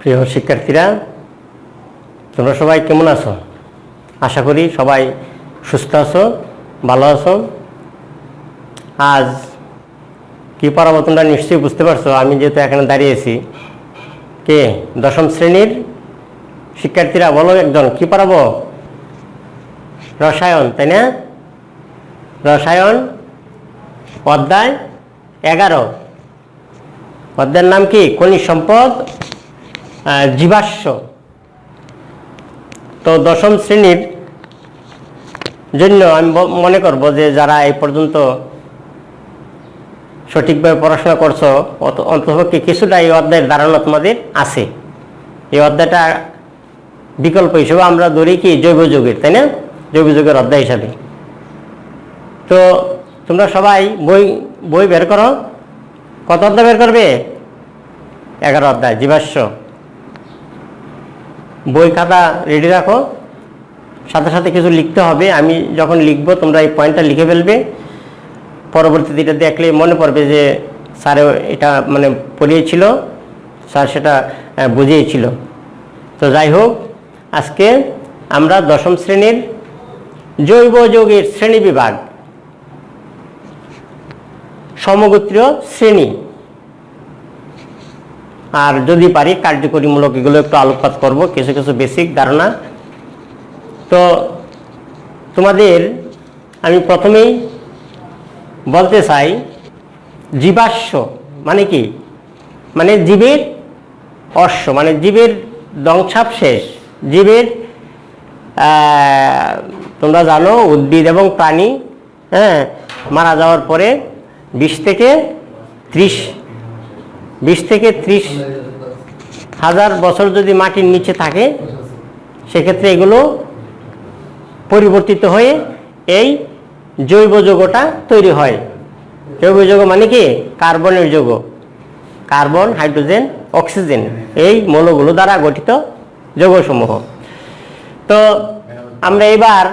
প্রিয় শিক্ষার্থীরা, তোমরা সবাই কেমন আছো? আশা করি সবাই সুস্থ আছো, ভালো আছো। আজ কি পড়াবো তোমরা নিশ্চয়ই বুঝতে পারছ, আমি যেহেতু এখানে দাঁড়িয়েছি কে? দশম শ্রেণির শিক্ষার্থীরা, বলো একজন, কি পড়াবো? রসায়ন, তাই না? রসায়ন, অধ্যায় এগারো। অধ্যায়ের নাম কি? খনিজ সম্পদ জীবাশ্ম। তো দশম শ্রেণির জন্য আমি মনে করব যে যারা এই পর্যন্ত সঠিকভাবে পড়াশোনা করছ অন্ততপক্ষে কিছুটা এই অধ্যায়ের ধারণা তোমাদের আছে। এই অধ্যায়টা বিকল্প হিসেবে আমরা ধরি কি জৈব যুগের, তাই না? জৈব যুগের অধ্যায় হিসাবে। তো তোমরা সবাই বই বই বের করো। কত অধ্যায় বের করবে? এগারো অধ্যায়, জীবাশ্ম। বই খাতা রেডি রাখো। সাথে সাথে কিছু লিখতে হবে। আমি যখন লিখব, তোমরা এই পয়েন্টটা লিখে ফেলবে। পরবর্তীতে এটা দেখলে মনে পড়বে যে স্যার এটা মানে পড়িয়েছিল স্যার সেটা বুঝিয়েছিল। তো যাই হোক, আজকে আমরা দশম শ্রেণির জৈব যৌগের শ্রেণি বিভাগ, সমগোত্রীয় শ্রেণি আর যদি পারি কার্যকরীমূলক এগুলো একটু আলোকপাত করব, কিছু কিছু বেসিক ধারণা। তো তোমাদের আমি প্রথমেই বলতে চাই, জীবাশ্ম মানে কি? মানে জীবের অশ্ব মানে জীবের ধ্বংসাব শেষ জীবের তোমরা জানো উদ্ভিদ এবং প্রাণী হ্যাঁ মারা যাওয়ার পরে বিশ থেকে ত্রিশ বিশ থেকে ত্রিশ হাজার বছর যদি মাটির নিচে থাকে, সেক্ষেত্রে এগুলো পরিবর্তিত হয়ে এই জৈব যৌগটা তৈরি হয়। জৈব যৌগ মানে কি? কার্বনের যৌগ। কার্বন, হাইড্রোজেন, অক্সিজেন এই মৌলগুলো দ্বারা গঠিত যৌগসমূহ। তো আমরা এবার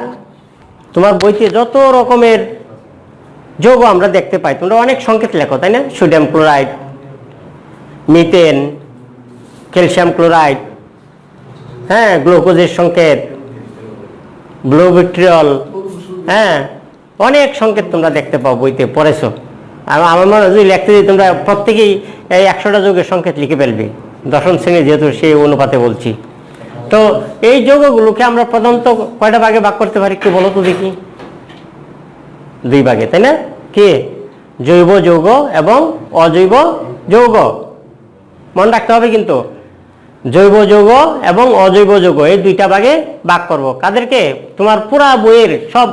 তোমার বইতে যত রকমের যৌগ আমরা দেখতে পাই, তোমরা অনেক সংকেত লেখো, তাই না? Sodium chloride methane, calcium chloride হ্যাঁ গ্লুকোজের সংকেত, ব্লুবিট্রিয়ল হ্যাঁ অনেক সংকেত তোমরা দেখতে পাও বইতে, পড়েছো। আমার মনে হয় যদি লিখতে দিই তোমরা প্রত্যেকেই এই একশোটা যৌগের সংকেত লিখে ফেলবে। দশম শ্রেণি যেহেতু সেই অনুপাতে বলছি। তো এই যৌগগুলোকে আমরা প্রধানত কয়টা ভাগে ভাগ করতে পারি একটু বলো তো দেখি। দুই ভাগে, তাই না? কে? জৈব যৌগ এবং অজৈব যৌগ। মনে রাখতে হবে কিন্তু। জৈব যৌগ এবং অজৈব যৌগ, এই দুইটা ভাগে ভাগ করব। কাদেরকে? তোমার পুরা বইয়ের সব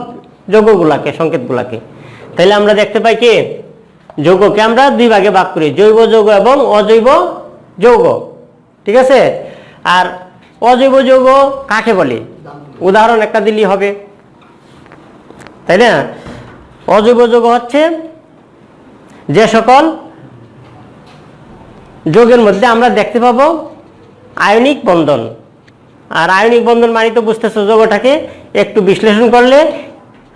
যৌগগুলাকে, সংকেতগুলাকে। তাহলে আমরা দেখতে পাই কি? যৌগকে আমরা দুই ভাগে ভাগ করি, জৈব যৌগ এবং অজৈব যৌগ। ঠিক আছে? আর অজৈব যৌগ কাকে বলে? উদাহরণ একটা দিলেই হবে। তাই না? অজৈব যৌগ হচ্ছে যে সকল যোগের মধ্যে আমরা দেখতে পাবো আয়নিক বন্ধন। আর আয়নিক বন্ধন মানে তো বুঝতেছো যোগটাকে একটু বিশ্লেষণ করলে,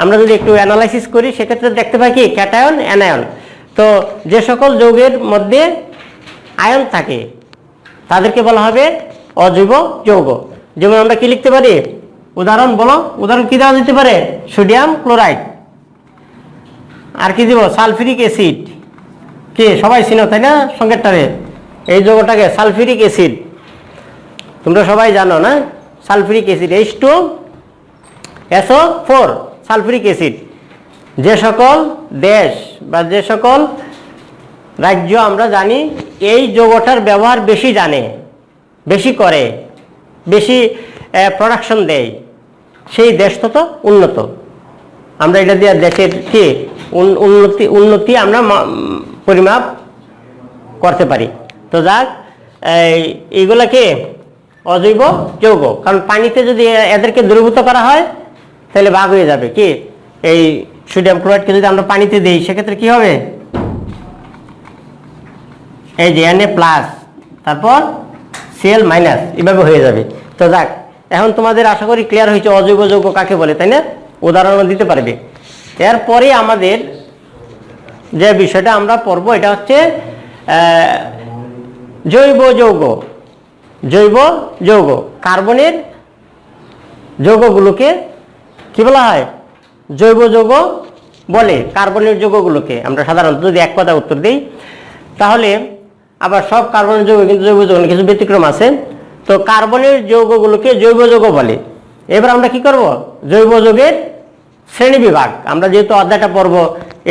আমরা যদি একটু অ্যানালাইসিস করি, সেক্ষেত্রে দেখতে পাই কি? ক্যাটায়ন অ্যানায়ন তো যে সকল যৌগের মধ্যে আয়ন থাকে, তাদেরকে বলা হবে অজৈব যৌগ। যেমন আমরা কি লিখতে পারি? উদাহরণ বলো। উদাহরণ কি দেওয়া যেতে পারে? Sodium chloride. আর কি দিব? Sulphuric acid. কে? সবাই চিনো, তাই না? সংকেতটারে এই যৌগটাকে সালফিউরিক অ্যাসিড। তোমরা সবাই জানো না? Sulphuric acid H two SO four sulphuric acid. যে সকল দেশ বা যে সকল রাজ্য আমরা জানি, এই যৌগটার ব্যবহার বেশি জানে, বেশি করে, বেশি প্রোডাকশন দেয়। সেই দেশ তত উন্নত। আমরা এটা দিয়ে দেশের কি উন্নতি উন্নতি আমরা পরিমাপ করতে পারি। তো যাক, এই, এইগুলাকে অজৈব যৌগ, কারণ পানিতে যদি এদেরকে দ্রবীভূত করা হয়, তাহলে ভাগ হয়ে যাবে। কি? এই সোডিয়াম ক্লোরাইডকে যদি আমরা পানিতে দিই, সেক্ষেত্রে কি হবে? এই যে এন প্লাস তারপর সিএল মাইনাস এভাবে হয়ে যাবে। তো যাক, এখন তোমাদের আশা করি ক্লিয়ার হয়েছে, অজৈব যৌগ কাকে বলে, তাই না? উদাহরণ দিতে পারবে। এরপরে আমাদের যে বিষয়টা আমরা পড়ব, এটা হচ্ছে জৈব যৌগ। জৈব যৌগ। কার্বনের যৌগগুলোকে কি বলা হয়? জৈব যৌগ বলে কার্বনের যৌগগুলোকে। আমরা সাধারণত যদি এক কথা উত্তর দিই, তাহলে আবার সব কার্বনের যৌগ কিন্তু জৈব যৌগ কিছু ব্যতিক্রম আছে। তো কার্বনের যৌগগুলোকে জৈব যৌগ বলে। এবার আমরা কি করব? জৈব যৌগের শ্রেণি বিভাগ। আমরা যেহেতু অধ্যায়টা পড়ব,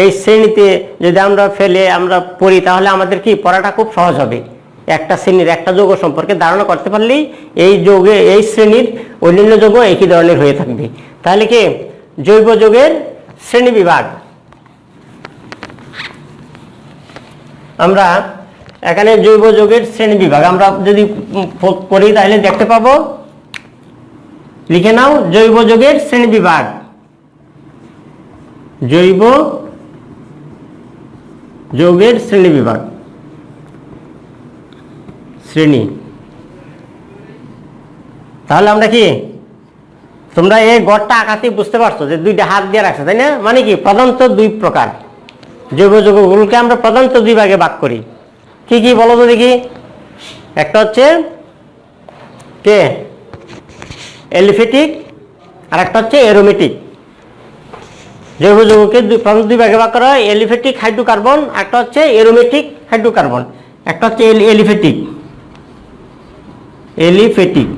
এই শ্রেণীতে যদি আমরা ফেলে আমরা পড়ি, তাহলে আমাদের কি? পড়াটা খুব সহজ হবে। একটা শ্রেণির একটা যৌগ সম্পর্কে ধারণা করতে পারলেই এই যৌগে, এই শ্রেণির অন্যান্য যৌগ একই ধরনের হয়ে থাকবে। তাহলে কি? জৈব যৌগের শ্রেণি বিভাগ। আমরা এখানে জৈব যৌগের শ্রেণি বিভাগ, আমরা যদি পড়ি তাহলে দেখতে পাবো। লিখে নাও, জৈব যৌগের শ্রেণি বিভাগ। জৈব যৌগের শ্রেণি বিভাগ। শ্রেণি। তাহলে আমরা কি? তোমরা এই গড়টা আঁকাতেই বুঝতে পারছ যে দুইটা হাত দিয়ে রাখছো, তাই না? মানে কি? প্রধানত দুই প্রকার। জৈব যৌগগুলোকে আমরা প্রধানত দুই ভাগে ভাগ করি। কি কি বলো তো দেখি। একটা হচ্ছে কে? এলিফেটিক আর একটা হচ্ছে এরোমেটিক জৈব যৌগকে প্রধান দুই ভাগে ভাগ করা হয়। এলিফেটিক হাইড্রোকার্বন একটা হচ্ছে এরোমেটিক হাইড্রোকার্বন। একটা হচ্ছে এল- aliphatic. Aliphatic.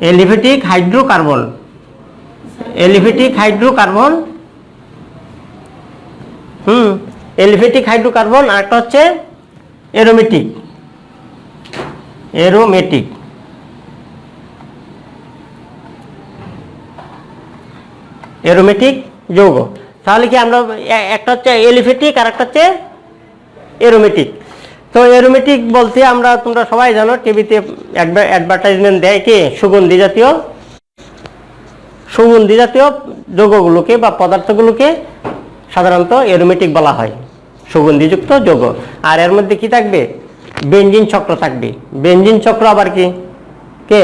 Aliphatic hydrocarbon. Aliphatic hydrocarbon. Hmm, aliphatic hydrocarbon আর একটা হচ্ছে এরোমেটিক। এরোমেটিক। এরোমেটিক যৌগ। তাহলে কি আমরা একটা হচ্ছে এলিফেটিক আর একটা হচ্ছে এরোমেটিক। তো এরোমেটিক বলতে আমরা, তোমরা সবাই জানো টিভিতে অ্যাডভার্টাইজমেন্ট দেয় কি? সুগন্ধি জাতীয়। সুগন্ধি জাতীয় যৌগগুলোকে বা পদার্থগুলোকে সাধারণত এরোমেটিক বলা হয়। সুগন্ধিযুক্ত যৌগ। আর এর মধ্যে কি থাকবে? বেঞ্জিন চক্র থাকবে। বেঞ্জিন চক্র আবার কি? কে?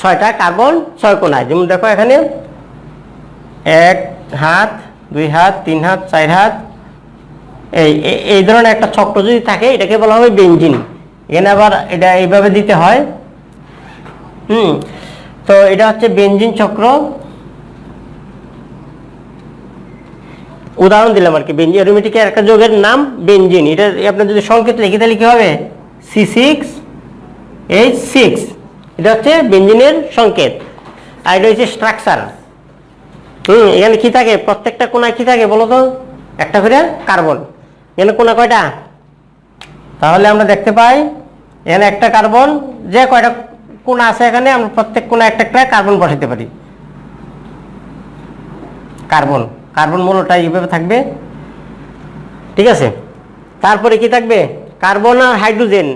ছয়টা কার্বন ছয় কোনায়। যেমন দেখো এখানে, এক হাত, দুই হাত, তিন হাত, চার হাত এই এই ধরনের একটা চক্র যদি থাকে, এটাকে বলা হবে বেঞ্জিন। এখানে আবার এটা এইভাবে দিতে হয়। হুম, তো এটা হচ্ছে বেঞ্জিন চক্র। উদাহরণ দিলাম আর কি, বেঞ্জিন অ্যারোমেটিকের একটা যোগের নাম বেঞ্জিন। এটা আপনার যদি সংকেত লিখে তাহলে কি হবে? সি সিক্স এইচ সিক্স এটা হচ্ছে বেঞ্জিনের সংকেত। আর এটা হচ্ছে স্ট্রাকচার হুম, এখানে কি থাকে? প্রত্যেকটা কোনায় কি থাকে বলো তো একটা করে কার্বন এখানে কোনা কয়টা? তাহলে আমরা দেখতে পাই এখানে একটা কার্বন যে কয়টা কোনা আছে এখানে, আমরা প্রত্যেক কোনা একটা একটা কার্বন বসাতে পারি। কার্বন কার্বন মূলটা এইভাবে থাকবে। ঠিক আছে? তারপরে কি থাকবে? কার্বন আর হাইড্রোজেন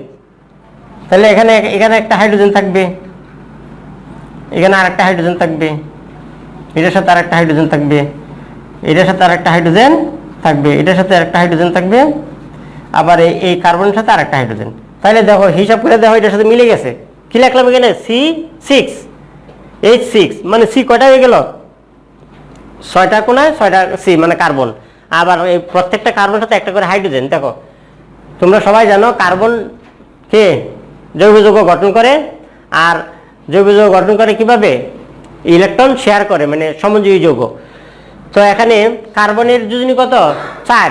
তাহলে এখানে এখানে একটা হাইড্রোজেন থাকবে। এখানে আর হাইড্রোজেন থাকবে। এটার সাথে আর একটা হাইড্রোজেন থাকবে। এটার সাথে আর একটা হাইড্রোজেন থাকবে, এটার সাথে আরেকটা হাইড্রোজেন থাকবে, আবার এই কার্বনের সাথে আরেকটা হাইড্রোজেন তাহলে দেখো, হিসাব করে দেখো, এটার সাথে মিলে গেছে। কি লিখলাম এখানে? সি সিক্স এইচ সিক্স মানে সি কয়টা হয়ে গেল? ছয়টা কোনায় ছয়টা সি মানে কার্বন আবার এই প্রত্যেকটা কার্বনের সাথে একটা করে হাইড্রোজেন দেখো। তোমরা সবাই জানো কার্বন কে জৈব যৌগ গঠন করে, আর জৈব যৌগ গঠন করে কীভাবে? ইলেকট্রন শেয়ার করে মানে সমযোজী যৌগ। তো এখানে কার্বনের যোজনী কত? চার।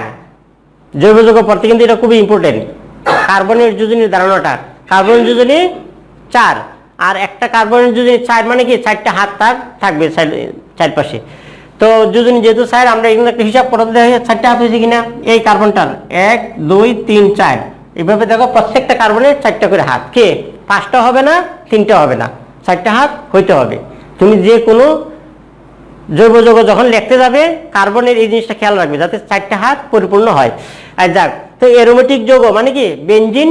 জৈব যৌগ পড়তে কিন্তু এটা খুবই ইম্পর্টেন্ট কার্বনের যোজনীর ধারণাটা। কার্বন যোজনী চার। আর একটা কার্বনের যোজনী চার মানে কি? চারটা হাত তার থাকবে চারপাশে তো যোজনী যেহেতু চার, আমরা এগুলো একটা হিসাব করতে দেখা চারটা হাত হয়েছে কিনা। এই কার্বনটার এক, দুই, তিন, চার। এইভাবে দেখো প্রত্যেকটা কার্বনের চারটা করে হাত। কে? পাঁচটা হবে না, তিনটা হবে না। চারটা হাত হইতে হবে। তুমি যে কোনো জৈব যৌগ যখন লিখতে যাবে, কার্বনের এই জিনিসটা খেয়াল রাখবে, যাতে চারটা হাত পরিপূর্ণ হয়। আর যাক, তো এরোমেটিক যৌগ মানে কি? বেঞ্জিন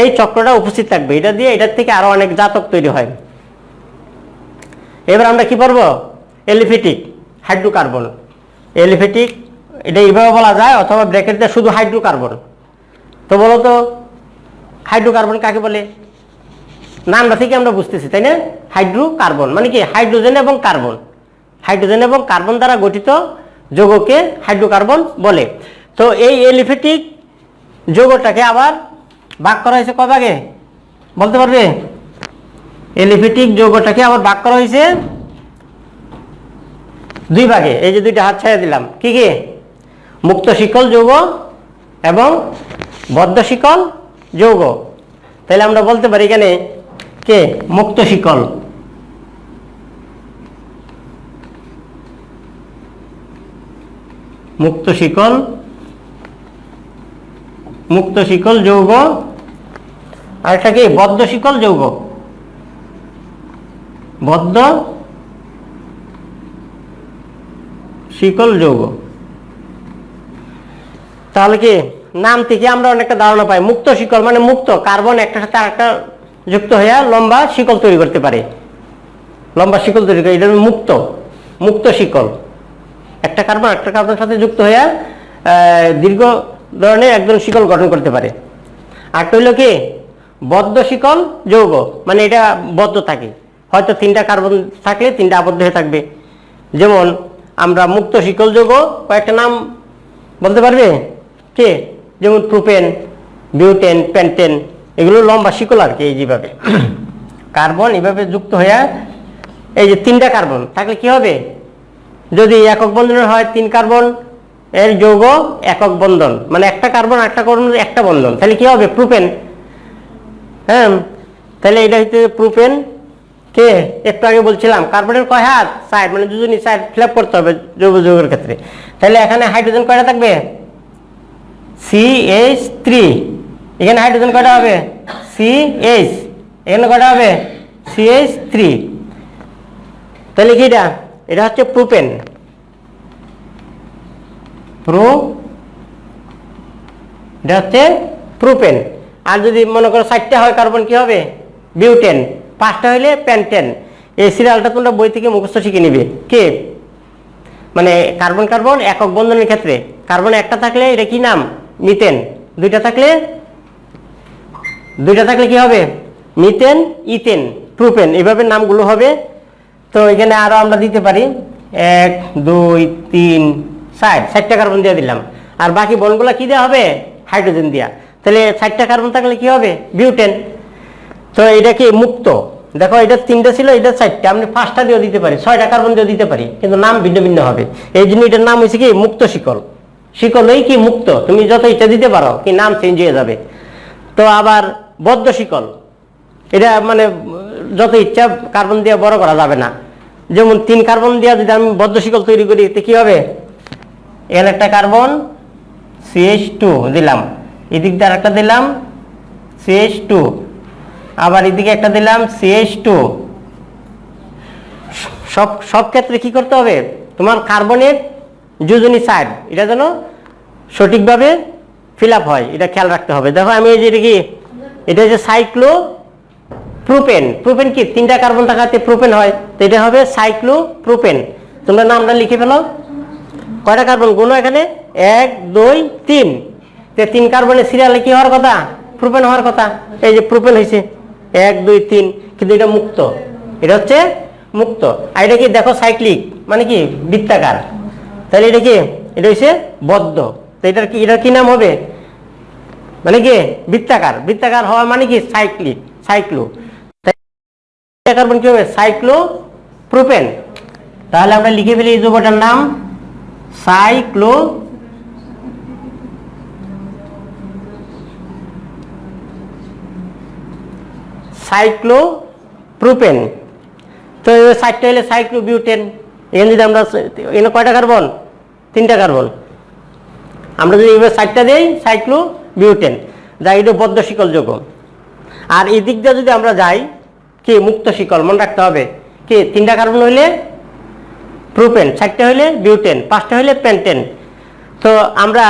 এই চক্রটা উপস্থিত থাকবে। এটা দিয়ে এটার থেকে আরও অনেক জাতক তৈরি হয়। এবার আমরা কি পারব এলিফেটিক হাইড্রোকার্বন এলিফেটিক এটা এইভাবে বলা যায়, অথবা ব্র্যাকেট দিয়ে শুধু হাইড্রোকার্বন তো বলো তো হাইড্রোকার্বন কাকে বলে? নামটা থেকে আমরা বুঝতেছি, তাই না? হাইড্রোকার্বন মানে কি? হাইড্রোজেন এবং কার্বন হাইড্রোজেন এবং কার্বন দ্বারা গঠিত যৌগকে হাইড্রোকার্বন বলে। তো এই এলিফেটিক যৌগটাকে আবার ভাগ করা হয়েছে কয় ভাগে? বলতে পারবে? এলিফেটিক যৌগটাকে আবার ভাগ করা হয়েছে দুই ভাগে। এই যে দুইটা হাত ছায়া দিলাম। কি কি? মুক্ত শিকল যৌগ এবং বদ্ধ শিকল যৌগ। তাহলে আমরা বলতে পারি এখানে কে? মুক্ত শিকল। মুক্ত শিকল মুক্ত শিকল যৌগ আর একটা কি? বদ্ধ শিকল যৌগ। বদ্ধ শিকল যৌগ। তাহলে কি? নাম থেকে আমরা অনেকটা ধারণা পাই। মুক্ত শিকল মানে মুক্ত, কার্বন একটার সাথে আরেকটা যুক্ত হয়ে লম্বা শিকল তৈরি করতে পারে। লম্বা শিকল তৈরি করে, এটা মুক্ত মুক্ত শিকল। একটা কার্বন একটা কার্বনের সাথে যুক্ত আহ, দীর্ঘ ধরনের একজন শিকল গঠন করতে পারে। আর হইল কি? বদ্ধ শিকল যৌগ মানে এটা বদ্ধ থাকে। হয়তো তিনটা কার্বন থাকলে তিনটা আবদ্ধ হয়ে থাকবে। যেমন আমরা মুক্ত শিকল যৌগ কয়েকটা নাম বলতে পারবে? কে? যেমন প্রোপেন বিউটেন পেন্টেন এগুলো লম্বা শিকল আর কি এই যেভাবে। কার্বন এভাবে যুক্ত হয়ে এই যে তিনটা কার্বন থাকলে কি হবে? যদি একক বন্ধনের হয় তিন কার্বন, এর যৌগ একক বন্ধন। মানে একটা কার্বন একটা কার্বন, একটা বন্ধন। তাহলে কি হবে? প্রুপেন। হ্যাঁ? তাহলে এটা হচ্ছে প্রুপেন। কে? একটু আগে বলছিলাম, কার্বনের কয় হাত? সাইড মানে দুজনই সাইড ফিল করতে হবে যৌগ যৌগের ক্ষেত্রে। তাহলে এখানে হাইড্রোজেন কয়টা থাকবে? সি এইচ থ্রি এখানে হাইড্রোজেন কয়টা হবে? সি এইচ এখানে কয়টা হবে? সি এইচ থ্রি তাহলে কি এটা? এটা হচ্ছে প্রোপেন। প্রো এটা হচ্ছে প্রোপেন। আর যদি মনে করো ষাটটা হয়, কার্বন কি হবে? বিউটেন। পাঁচটা হইলে প্যান্টেন। এই সিরিয়ালটা তোমরা বই থেকে মুখস্থ শিখে নিবে। কে? মানে কার্বন কার্বন একক বন্ধনের ক্ষেত্রে। কার্বন একটা থাকলে এটা কি নাম? মিথেন। দুইটা থাকলে? দুইটা থাকলে কি হবে? Methane, ethane, propane. এভাবে নামগুলো হবে। তো এখানে আরও আমরা দিতে পারি এক, দুই, তিন, ষাট। ষাটটা কার্বন দিয়ে দিলাম। আর বাকি বনগুলো কি দেওয়া হবে? হাইড্রোজেন দিয়া। তাহলে ষাটটা কার্বন থাকলে কি হবে? বিউটেন তো এটা কি মুক্ত? দেখো এটা তিনটা ছিল, এটা চারটা আমি পাঁচটা দিয়েও দিতে পারি ছয়টা কার্বন দিয়েও দিতে পারি, কিন্তু নাম ভিন্ন ভিন্ন হবে। এই জন্য এটার নাম হয়েছে কি? মুক্ত শিকল। শিকল শিকলই কি মুক্ত? তুমি যত ইচ্ছা দিতে পারো, কি নাম চেঞ্জ হয়ে যাবে। তো আবার বদ্ধ শিকল। এটা মানে যত ইচ্ছা কার্বন দিয়ে বড় করা যাবে না। যেমন তিন কার্বন দিয়ে যদি আমি বদ্ধ শিকল তৈরি করি, তো কি হবে? এখানে একটা কার্বন সিএইচ টু দিলাম। এদিক দিয়ে আরেকটা দিলাম সিএইচ টু আবার এদিকে একটা দিলাম সিএইচ টু সব সব ক্ষেত্রে কি করতে হবে? তোমার কার্বনের যোজনী সাইড, এটা যেন সঠিকভাবে ফিল হয়, এটা খেয়াল রাখতে হবে। দেখো আমি এই যে এটা কি? এটা হচ্ছে সাইক্লো প্রোপেন। প্রোপেন কি? তিনটা কার্বন থাকাতে প্রোপেন হয়। তো এটা হবে সাইক্লো প্রোপেন তোমরা নামটা লিখে ফেলো। কয়টা কার্বন? গুণ এখানে। এক, দুই, তিন। তো তিন কার্বনের সিরিয়ালে কি হওয়ার কথা? প্রোপেন হওয়ার কথা। এই যে প্রোপেন হয়েছে। এক, দুই, তিন। কিন্তু এটা মুক্ত। এটা হচ্ছে মুক্ত। আর এটা কি? দেখো সাইক্লিক। মানে কি? বৃত্তাকার। তাহলে এটা কি? এটা হচ্ছে বদ্ধ। তো এটার কি এটার কি নাম হবে? মানে কি? বৃত্তাকার। বৃত্তাকার হওয়া মানে কি? সাইক্লিক। সাইক্লো। কার্বন কি হবে সাইক্লো প্রোপেন তাহলে আমরা লিখে ফেলি এই যৌগটার নাম সাইক্লো সাইক্লো প্রোপেন তো সাইডটা হলে সাইক্লো বিউটেন এখানে যদি আমরা এখানে কয়টা কার্বন তিনটা কার্বন আমরা যদি এবার সাইডটা দিই সাইক্লো বিউটেন যা এটা বদ্ধ শিকল যোগ। আর এই দিক দিয়ে যদি আমরা যাই কি মুক্ত শিকল? মনে রাখতে হবে। কি? তিনটা কার্বন হইলে প্রোপেন, চারটে হইলে বিউটেন, পাঁচটা হইলে পেন্টেন তো আমরা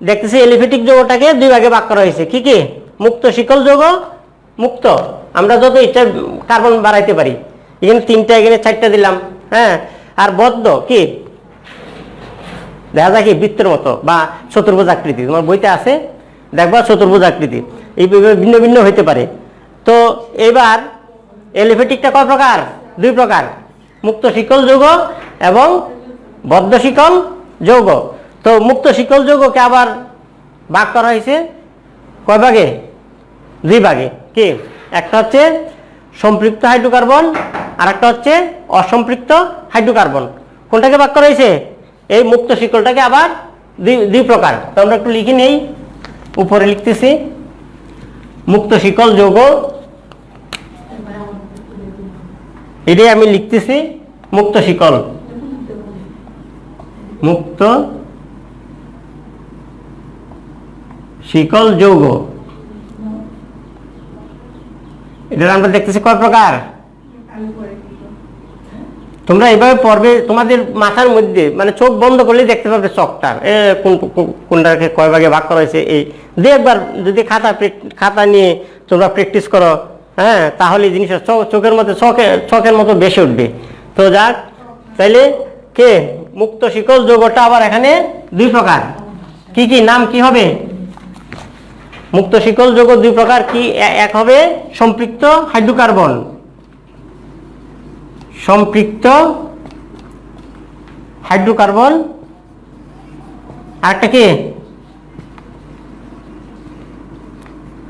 দেখতেছি এলিফেটিক যৌগটাকে দুই ভাগে ভাগ করা হয়েছে। কি কি? মুক্ত শিকল যৌগ, মুক্ত। আমরা যত ইচ্ছা কার্বন বাড়াইতে পারি। এখানে তিনটা, এখানে চারটা দিলাম হ্যাঁ? আর বদ্ধ, কি? দেখা যায় কি বৃত্তের মতো বা চতুর্ভুজ আকৃতি। তোমার বইতে আছে, দেখবা চতুর্ভুজ আকৃতি। এইভাবে ভিন্ন ভিন্ন হইতে পারে। তো এবার এলিফেটিকটা কয় প্রকার? দুই প্রকার। মুক্ত শিকল যৌগ এবং বদ্ধ শিকল যৌগ। তো মুক্ত শিকল যৌগকে আবার ভাগ করা হয়েছে কয় ভাগে? দুই ভাগে। কি? একটা হচ্ছে সম্পৃক্ত হাইড্রোকার্বন আর একটা হচ্ছে অসম্পৃক্ত হাইড্রোকার্বন। কোনটাকে ভাগ করা হয়েছে? এই মুক্ত শিকলটাকে আবার দুই দুই প্রকার। তো আমরা একটু লিখে নেই। উপরে লিখতেছি। মুক্ত শিকল যোগ। এটাই আমি লিখতেছি, মুক্ত শিকল। মুক্ত শিকল যোগ। এটার আমরা দেখতেছি কয় প্রকার? তোমরা এভাবে পড়বে, তোমাদের মাথার মধ্যে মানে চোখ বন্ধ করলে দেখতে পাবে চকটার কোন, কোন- কোনটাকে কয় ভাগে ভাগ করা হয়েছে, এই। দু একবার যদি খাতা খাতা নিয়ে তোমরা প্র্যাকটিস করো হ্যাঁ তাহলে জিনিসটা চোখের মতো চোখে, চোখের মতো বেশি উঠবে। তো যাক, তাইলে কে? মুক্ত শিকল যৌগটা আবার এখানে দুই প্রকার। কি কি, নাম কি হবে? মুক্ত শিকল যৌগ দুই প্রকার, কি এক হবে সম্পৃক্ত হাইড্রোকার্বন। সম্পৃক্ত হাইড্রোকার্বন। আরেকটা কে?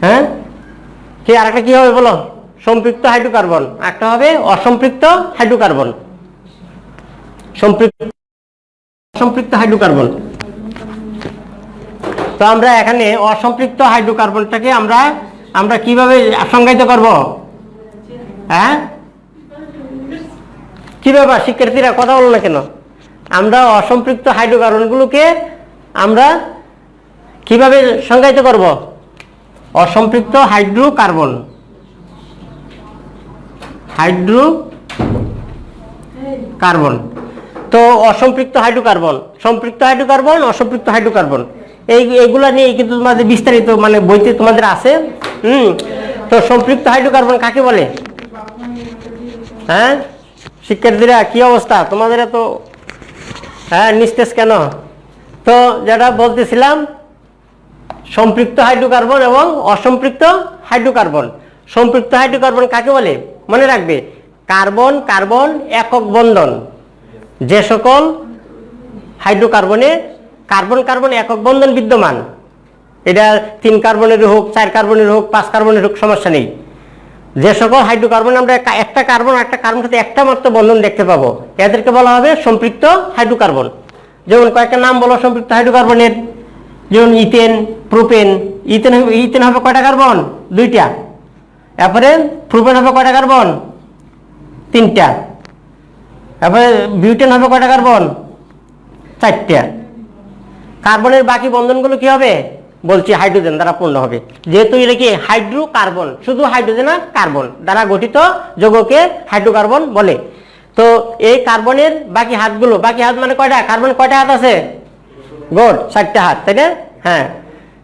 হ্যাঁ? কি? আরেকটা কি হবে বলো? সম্পৃক্ত হাইড্রোকার্বন। একটা হবে অসম্পৃক্ত হাইড্রোকার্বন। সম্পৃক্ত অসম্পৃক্ত হাইড্রোকার্বন। তো আমরা এখানে অসম্পৃক্ত হাইড্রোকার্বনটাকে আমরা আমরা কীভাবে সংজ্ঞায়িত করব? হ্যাঁ? কি ব্যাপার, শিক্ষার্থীরা কথা বলো না কেন? আমরা অসম্পৃক্ত হাইড্রোকার্বনগুলোকে আমরা কীভাবে সংজ্ঞায়িত করব? অসম্পৃক্ত হাইড্রোকার্বন। হাইড্রো কার্বন তো অসম্পৃক্ত হাইড্রোকার্বন। সম্পৃক্ত হাইড্রোকার্বন, অসম্পৃক্ত হাইড্রোকার্বন। এই এইগুলা নিয়ে কিন্তু তোমাদের বিস্তারিত মানে বইতে তোমাদের আছে, হুম? তো সম্পৃক্ত হাইড্রোকার্বন কাকে বলে? হ্যাঁ? শিক্ষার্থীরা, কি অবস্থা? তোমাদের এত হ্যাঁ নিস্তেজ কেন? তো যেটা বলতেছিলাম, সম্পৃক্ত হাইড্রোকার্বন এবং অসম্পৃক্ত হাইড্রোকার্বন। সম্পৃক্ত হাইড্রোকার্বন কাকে বলে? মনে রাখবে, কার্বন কার্বন একক বন্ধন। যে সকল হাইড্রোকার্বনে, কার্বন কার্বন একক বন্ধন বিদ্যমান। এটা তিন কার্বনের হোক, চার কার্বনের হোক, পাঁচ কার্বনের হোক, সমস্যা নেই। যে সকল হাইড্রোকার্বন আমরা একটা কার্বন একটা কার্বন সাথে একটা মাত্র বন্ধন দেখতে পাবো, এদেরকে বলা হবে সম্পৃক্ত হাইড্রোকার্বন। যেমন কয়েকটা নাম বলো, সম্পৃক্ত হাইড্রোকার্বনের। যেমন ইথেন, প্রোপেন। ইথেন ইথেন হবে কয়টা কার্বন? দুইটা। তারপরে প্রোপেন হবে কয়টা কার্বন? তিনটা। তারপরে বিউটেন হবে কয়টা কার্বন? চারটা। কার্বনের বাকি বন্ধনগুলো কি হবে? বলছি হাইড্রোজেন দ্বারা পূর্ণ হবে। যেহেতু এটা কি হাইড্রোকার্বন শুধু হাইড্রোজেন আর কার্বন দ্বারা গঠিত যৌগকে হাইড্রোকার্বন বলে। তো এই কার্বনের বাকি হাতগুলো, বাকি হাত মানে কয়টা? কার্বন কয়টা হাত আছে? গোড চারটা হাত, তাই না? হ্যাঁ।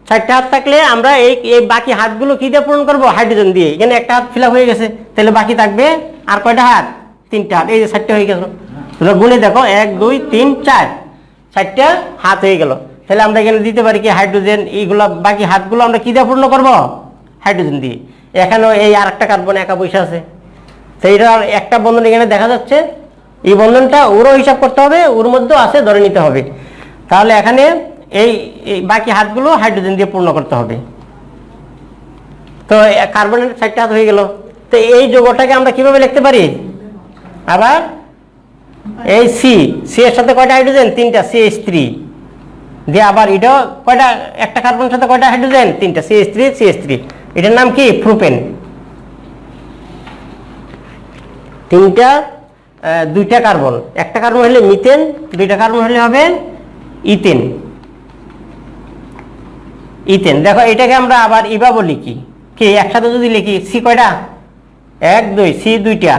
চারটা হাত থাকলে আমরা এই এই বাকি হাতগুলো কি দিয়ে পূরণ করব? হাইড্রোজেন দিয়ে। এখানে একটা হাত ফিল হয়ে গেছে। তাহলে বাকি থাকবে আর কয়টা হাত? তিনটা হাত। এই যে চারটে হয়ে গেল। গুনে দেখো, এক, দুই, তিন, চার। চারটা হাত হয়ে গেল। তাহলে আমরা এখানে দিতে পারি কি হাইড্রোজেন, এইগুলো বাকি হাতগুলো আমরা কী দিয়ে পূর্ণ করব? হাইড্রোজেন দিয়ে। এখানেও এই আর একটা কার্বন একা পয়সা আছে। সেইটা একটা বন্ধন এখানে দেখা যাচ্ছে। এই বন্ধনটা ওরও হিসাব করতে হবে, ওর মধ্যেও আছে, ধরে নিতে হবে। তাহলে এখানে এই বাকি হাতগুলো হাইড্রোজেন দিয়ে পূর্ণ করতে হবে। তো কার্বনের চারটা হাত হয়ে গেল। তো এই যৌগটাকে আমরা কীভাবে লিখতে পারি? আবার এই সি সি এর সাথে কয়টা হাইড্রোজেন? তিনটা, সি এইচ থ্রি। দিয়ে আবার এটা কয়টা, একটা কার্বনের সাথে কয়টা হাইড্রোজেন তিনটা সিএস থ্রি সিএস থ্রি এটার নাম কি? প্রোপেন তিনটা দুইটা কার্বন একটা কার্বন হলে মিথেন দুইটা কার্বন হলে হবে ইথেন ইথেন দেখো, এটাকে আমরা আবার ইভাবো লিখি। কি, একসাথে যদি লিখি সি কয়টা? এক, দুই সি দুইটা।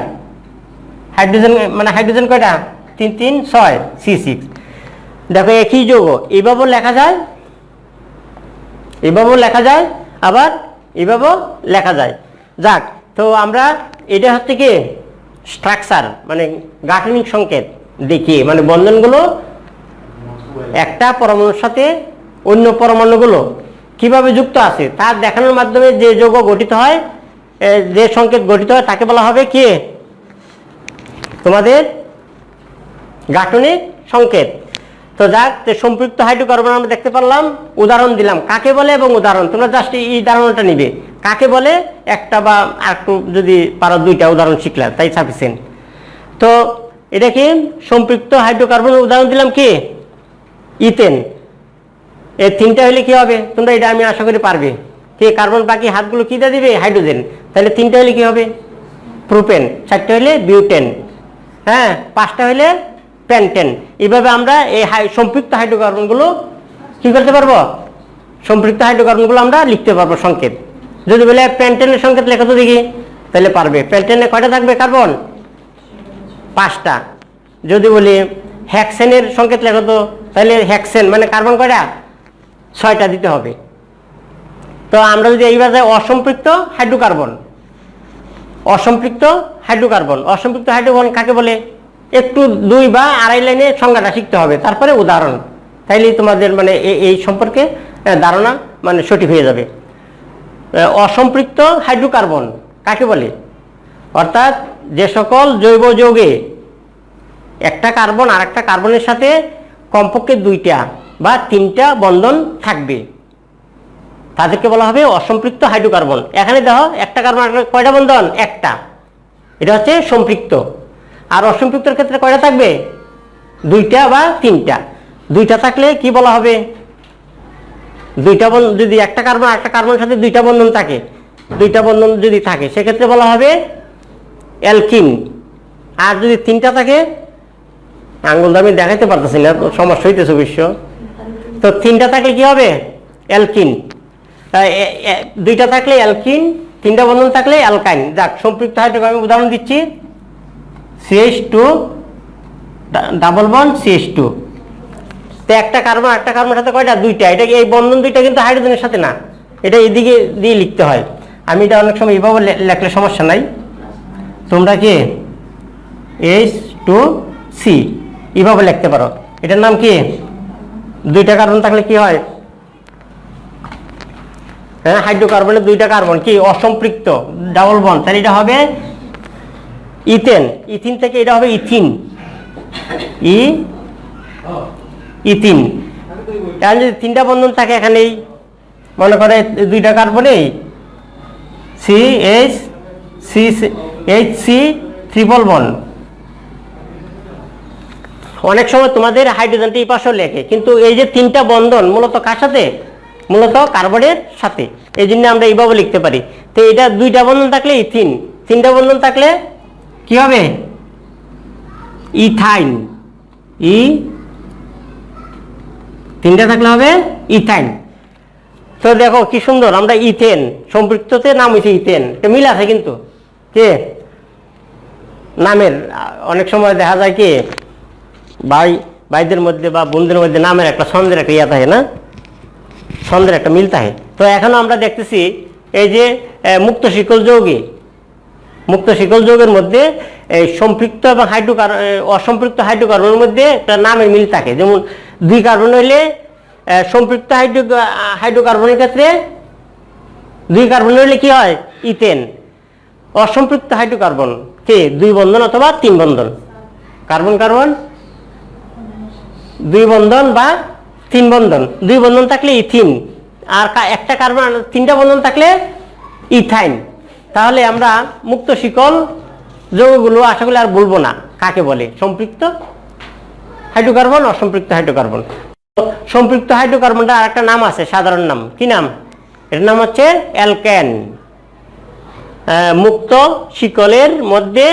হাইড্রোজেন মানে হাইড্রোজেন কয়টা? তিন তিন, ছয় সি সিক্স দেখো একই যৌগ এভাবেও লেখা যায় এভাবেও লেখা যায়, আবার এভাবেও লেখা যায়। যাক, তো আমরা এটা হচ্ছে কি স্ট্রাকচার মানে গাঠনিক সংকেত দেখিয়ে মানে বন্ধনগুলো একটা পরমাণুর সাথে অন্য পরমাণুগুলো কীভাবে যুক্ত আছে, তা দেখানোর মাধ্যমে যে যৌগ গঠিত হয় যে সংকেত গঠিত হয়, তাকে বলা হবে কি? তোমাদের গাঠনিক সংকেত। তো যাক সম্পৃক্ত হাইড্রোকার্বন আমরা দেখতে পারলাম। উদাহরণ দিলাম। কাকে বলে এবং উদাহরণ? তোমরা জাস্ট এই উদাহরণটা নিবে। কাকে বলে? একটা বা একটু যদি পারো দুইটা উদাহরণ শিখলাম, তাই সাফিসিয়েন্ট তো এটা কি? সম্পৃক্ত হাইড্রোকার্বনের উদাহরণ দিলাম কি? ইথেন। এই তিনটা হলে কি হবে? তোমরা এটা আমি আশা করি পারবে। কি? কার্বন বাকি হাতগুলো কী দিয়ে দিবে? হাইড্রোজেন। তাহলে তিনটা হলে কি হবে? প্রোপেন। চারটে হলে বিউটেন। হ্যাঁ পাঁচটা হলে প্যান্টেন। এইভাবে আমরা এই সম্পৃক্ত হাইড্রোকার্বনগুলো কি করতে পারব? সম্পৃক্ত হাইড্রোকার্বনগুলো আমরা লিখতে পারব সংকেত। যদি বলে প্যান্টেনের সংকেত লেখা তো দেখি, তাহলে পারবে। প্যান্টেনে কয়টা থাকবে? কার্বন? পাঁচটা। যদি বলি হ্যাক্সেনের সংকেত লেখো তো, তাহলে হ্যাক্সেন মানে কার্বন কয়টা? ছয়টা দিতে হবে। তো আমরা যদি এইবার যাই, অসম্পৃক্ত হাইড্রোকার্বন। অসম্পৃক্ত হাইড্রোকার্বন। অসম্পৃক্ত হাইড্রোকার্বন কাকে বলে? একটু দুই বা আড়াই লাইনে সংজ্ঞাটা শিখতে হবে, তারপরে উদাহরণ। তাইলেই তোমাদের মানে এই সম্পর্কে ধারণা মানে সঠিক হয়ে যাবে। অসম্পৃক্ত হাইড্রোকার্বন কাকে বলে? অর্থাৎ যে সকল জৈব যৌগে একটা কার্বন আর একটা কার্বনের সাথে কমপক্ষে দুইটা বা তিনটা বন্ধন থাকবে। তাদেরকে বলা হবে অসম্পৃক্ত হাইড্রোকার্বন। এখানে দেখো একটা কার্বন কয়টা বন্ধন? একটা। এটা হচ্ছে সম্পৃক্ত। আর অসম্পৃক্তর ক্ষেত্রে কয়টা থাকবে? দুইটা বা তিনটা? দুইটা থাকলে কি বলা হবে? দুইটা যদি একটা কার্বন, একটা কার্বনের সাথে দুইটা বন্ধন থাকে, দুইটা বন্ধন যদি থাকে, সেক্ষেত্রে বলা হবে অ্যালকিন। আর যদি তিনটা থাকে, আঙ্গুল দামি দেখাইতে পারতেছি না, সমস্যা হইতেছে অবশ্য। তো তিনটা থাকলে কি হবে? অ্যালকিন। দুইটা থাকলে অ্যালকিন, তিনটা বন্ধন থাকলে অ্যালকাইন। যাক, সম্পৃক্ত হাইড্রোকার্বন আমি উদাহরণ দিচ্ছি। CH two double bond CH two তো একটা কার্বন একটা কার্বনের সাথে কয়টা? দুইটা। এটা এই বন্ধন দুইটা কিন্তু হাইড্রোজেনের সাথে না। এটা এদিকে দিয়ে লিখতে হয়। আমি এটা অনেক সময় এইভাবে লে- লেখলে সমস্যা নাই। তোমরা কি? এইচ টু সি এইভাবে লিখতে পারো। এটার নাম কি? দুইটা কার্বন থাকলে কি হয়? হ্যাঁ হাইড্রোকার্বনের দুইটা কার্বন। কি? অসম্পৃক্ত। ডাবল বন তাহলে এটা হবে ইথেন। ইথিন থেকে এটা হবে ইথিন। ই? ইথিন। এখন যদি তিনটা বন্ধন থাকে এখানেই, মনে করে দুইটা কার্বনে C H C H C triple bond অনেক সময় তোমাদের হাইড্রোজেনটা পাশেও লেখে, কিন্তু এই যে তিনটা বন্ধন মূলত কার সাথে? মূলত কার্বনের সাথে। এই জন্য আমরা এইভাবে লিখতে পারি। তো এটা দুইটা বন্ধন থাকলে ইথিন, তিনটা বন্ধন থাকলে কি হবে? ইথাইন ই? তিনটা থাকলে হবে ইথাইন তো দেখো কি সুন্দর, আমরা ইথেন, সম্পৃক্ততে নাম হয়েছে ইথেন। এটা মিল আছে কিন্তু। কে? নামের, অনেক সময় দেখা যায় কি, ভাই, ভাইদের মধ্যে বা বোনদের মধ্যে নামের একটা ছন্দের একটা ইয়া থাকে না? ছন্দের একটা মিল থাকে। তো এখনও আমরা দেখতেছি, এই যে মুক্ত শিকল যৌগে মুক্ত শিকল যৌগের মধ্যে, এই সম্পৃক্ত এবং হাইড্রোকার অসম্পৃক্ত হাইড্রোকার্বনের মধ্যে একটা নামের মিল থাকে। যেমন দুই কার্বন হইলে সম্পৃক্ত হাইড্রো হাইড্রোকার্বনের ক্ষেত্রে দুই কার্বন হইলে কি হয়? ইথেন। অসম্পৃক্ত হাইড্রোকার্বন কে? দুই বন্ধন অথবা তিন বন্ধন। Carbon carbon? দুই বন্ধন বা তিন বন্ধন। দুই বন্ধন থাকলে ইথিন। আর একটা কার্বন, তিনটা বন্ধন থাকলে ইথাইন। তাহলে আমরা মুক্ত শিকল যৌগগুলো আশা করি আর বলব না। কাকে বলে? সম্পৃক্ত হাইড্রোকার্বন, অসম্পৃক্ত হাইড্রোকার্বন? সম্পৃক্ত হাইড্রোকার্বনটা আর একটা নাম আছে, সাধারণ নাম। কি নাম? এটার নাম হচ্ছে অ্যালকেন। মুক্ত শিকলের মধ্যে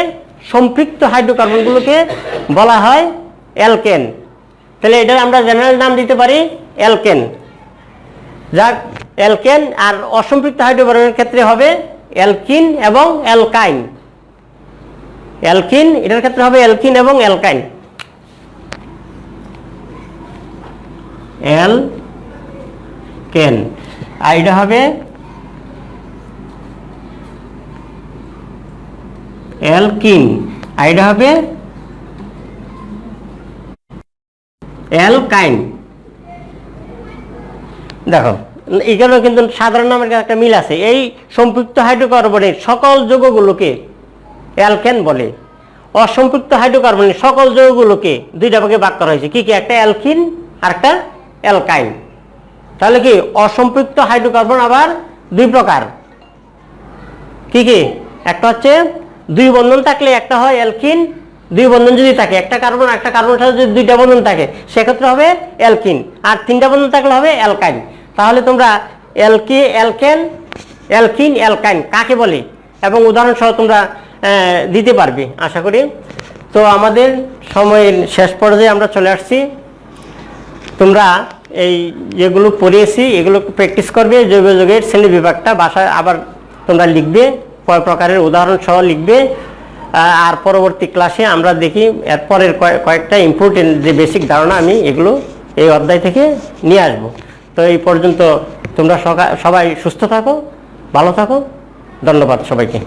সম্পৃক্ত হাইড্রোকার্বনগুলোকে বলা হয় অ্যালকেন। তাহলে এটার আমরা জেনারেল নাম দিতে পারি অ্যালকেন। যাক, অ্যালকেন আর অসম্পৃক্ত হাইড্রোকার্বনের ক্ষেত্রে হবে অ্যালকিন এবং অ্যালকাইন। অ্যালকিন, এটার ক্ষেত্রে হবে অ্যালকিন এবং অ্যালকাইন। অ্যাল কেন আর এটা হবে অ্যালকিন। আর এটা হবে অ্যালকাইন। দেখো এখানেও কিন্তু সাধারণ নামের একটা মিল আছে। এই সম্পৃক্ত হাইড্রোকার্বনের সকল যৌগগুলোকে অ্যালকেন বলে। অসম্পৃক্ত হাইড্রোকার্বন সকল যৌগগুলোকে দুইটা ভাগে ভাগ করা হয়েছে। কি কি? একটা অ্যালকিন, আর একটা অ্যালকাইন। তাহলে কি অসম্পৃক্ত হাইড্রোকার্বন আবার দুই প্রকার? কি কি? একটা হচ্ছে দুই বন্ধন থাকলে একটা হয় অ্যালকিন, দুই বন্ধন যদি থাকে একটা কার্বন একটা কার্বন সাথে যদি দুইটা বন্ধন থাকে, সেক্ষেত্রে হবে অ্যালকিন। আর তিনটা বন্ধন থাকলে হবে অ্যালকাইন। তাহলে তোমরা অ্যালকি, অ্যালকেন, অ্যালকিন, অ্যালকাইন কাকে বলে? এবং উদাহরণ সহ তোমরা দিতে পারবে, আশা করি। তো আমাদের সময়ের শেষ পর্যায়ে আমরা চলে আসছি। তোমরা এই যেগুলো পড়িয়েছি, এগুলো প্র্যাকটিস করবে, জৈব যৌগের শ্রেণি বিভাগটা বাসায় আবার তোমরা লিখবে, কয় প্রকারের উদাহরণ সহ লিখবে আর পরবর্তী ক্লাসে আমরা দেখি, এরপরের কয়েকটা ইম্পর্টেন্ট যে বেসিক ধারণা আমি এগুলো এই অধ্যায় থেকে নিয়ে আসব। তো এই পর্যন্ত তোমরা সবাই সুস্থ থাকো ভালো থাকো। ধন্যবাদ সবাইকে।